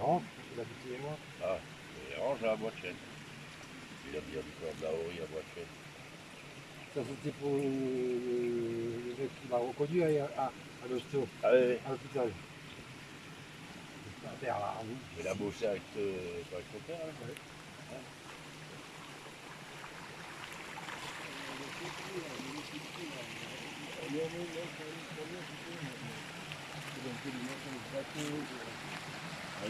Ah, la boutique moi. Ah, les ranges à bois de chêne. Il a bien du corps de la horie à bois de chêne. Ça, c'était pour le, qui m'a reconnu hein, à, à, à ah, oui, hein. Il a bossé avec, euh, avec son père, hein. ข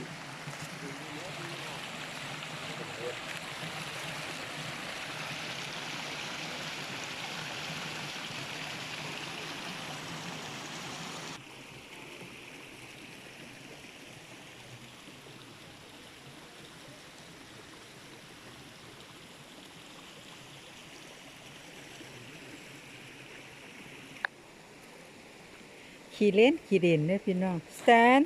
ี่เล่นขี่เด่นเด้อพี่น้องแตน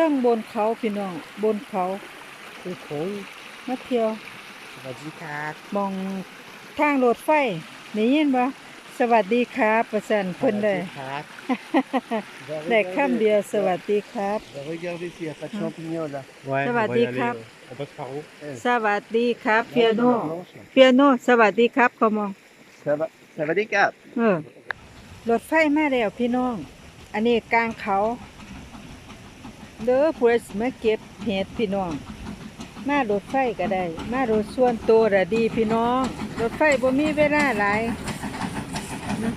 ทิงบนเขาพี่น้องบนเขาโอ้โหมาเที่ยว Ça va dire cac. มองทางรถไฟได้ยินบ่สวัสดีครับประสันเพิ่นได้ cac. ได้คำเดียวสวัสดีครับ Regardez s'il n'y a pas de champignons là. Ouais, Ça va, on va y aller, Dicap. On passe par où สวัสดีครับเปียโน Blanche, là. เปียโนสวัสดีครับเขามอง Ça va, ça va des caps. เออรถไฟมาแล้วพี่น้อง อันนี้กลางเขา เด้อผู้ใดสิมาเก็บเห็ดพี่น้อง มารถไฟก็ได้ มารถส่วนตัวระดีพี่น้อง รถไฟบ่มีเวลาหลายนะ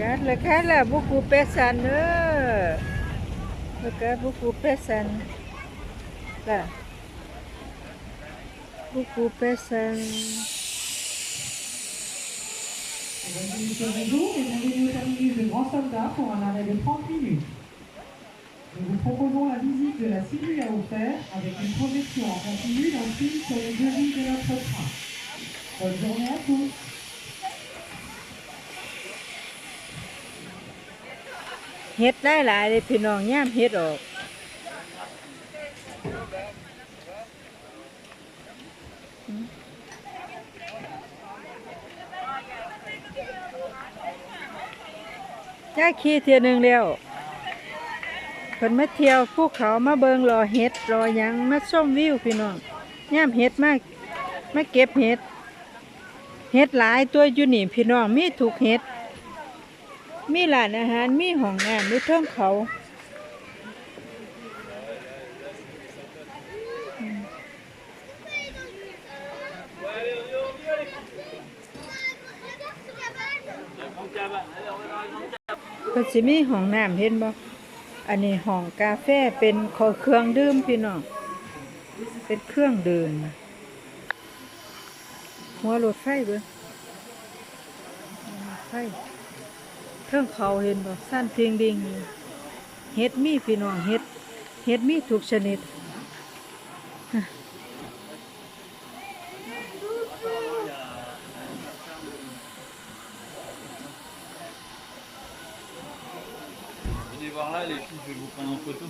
กัดเลยกัดละบุกูเปสันเด้อกัดบุกูเปสันล่ะ Kuku pesen. Nous vous proposons la visite de la cellule à offert avec une projection en continu d'un film sur les devis de notre train. Bonne journée à tous Hết lại lại thì nó nhám hết rồi. ย่ามเฮ็ดออกอืมย่าขี่เที่ยหนึ่งแล้วเพิ่นมาเที่ยวภูเขามาเบิงรอเฮ็ดรอยังมาชมวิวพี่น้องย่ามเฮ็ดมากมาเก็บเฮ็ดเฮ็ดหลายตัวอยู่นี่พี่น้องมีถูกเฮ็ด มีร้านอาหารมีห้องน้ำมีเทิงเขา เพิ่นสิมีห้องน้ำเห็นบ่อันนี้ห้องกาแฟเป็นขอเครื่องดื่มพี่น้องเป็นเครื่องดื่มหัวรถไฟเบิ่งหัวรถไฟเทิงเขาเห็นบ่สั้นเพียงดิ่งเฮ็ดมีพี่น้องเฮ็ดเฮ็ดมีทุกชนิด voir là, les filles, je vais vous prendre en photo.